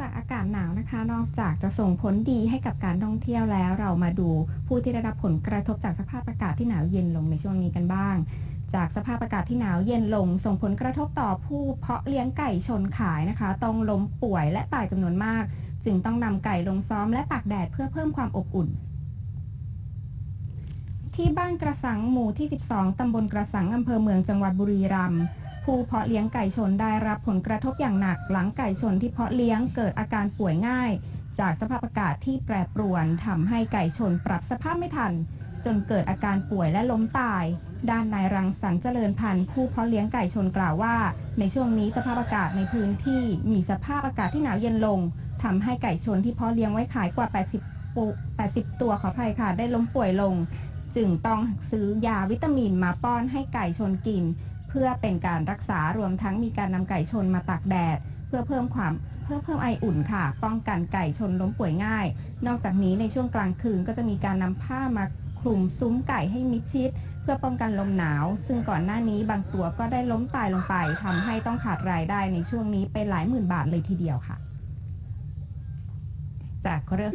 จากอากาศหนาวนะคะ นอกจากจะส่งผลดีให้กับการท่องเที่ยวแล้ว เรามาดูผู้ที่ได้รับผลกระทบจากสภาพอากาศที่หนาวเย็นลงในช่วงนี้กันบ้าง จากสภาพอากาศที่หนาวเย็นลง ส่งผลกระทบต่อผู้เพาะเลี้ยงไก่ชนขายนะคะ ต้องล้มป่วยและตายจำนวนมาก จึงต้องนำไก่ลงซ้อมและตากแดดเพื่อเพิ่มความอบอุ่นที่บ้านกระสังหมู่ที่ 12 ตำบลกระสัง อำเภอเมืองจังหวัดบุรีรัมย์ ผู้เพาะเลี้ยงไก่ชนได้รับผลกระทบอย่างหนัก หลังไก่ชนที่เพาะเลี้ยงเกิดอาการป่วยง่าย จากสภาพอากาศที่แปรปรวนทำให้ไก่ชนปรับสภาพไม่ทัน จนเกิดอาการป่วยและล้มตาย ด้านนายรังสรรค์เจริญพันธุ์ผู้เพาะเลี้ยงไก่ชนกล่าวว่า ในช่วงนี้สภาพอากาศในพื้นที่มีสภาพอากาศที่หนาวเย็นลงทำให้ไก่ชนที่เพาะเลี้ยงไว้ขายกว่า 80 80 ตัวขออภัยค่ะได้ล้มป่วยลง จึงต้องซื้อยาวิตามินมาป้อนให้ไก่ชนกิน เพื่อเป็นการรักษารวมทั้งมีการนำไก่ชนมาตากแดด เพื่อเพิ่มความเพื่อเพิ่มไออุ่นค่ะ ป้องกันไก่ชนล้มป่วยง่าย นอกจากนี้ในช่วงกลางคืนก็จะมีการนำผ้ามาคลุมซุ้มไก่ให้มิดชิด เพื่อป้องกันลมหนาว ซึ่งก่อนหน้านี้บางตัวก็ได้ล้มตายลงไปทำให้ต้องขาดรายได้ในช่วงนี้ไปหลายหมื่นบาทเลยทีเดียวค่ะ จากเรื่อง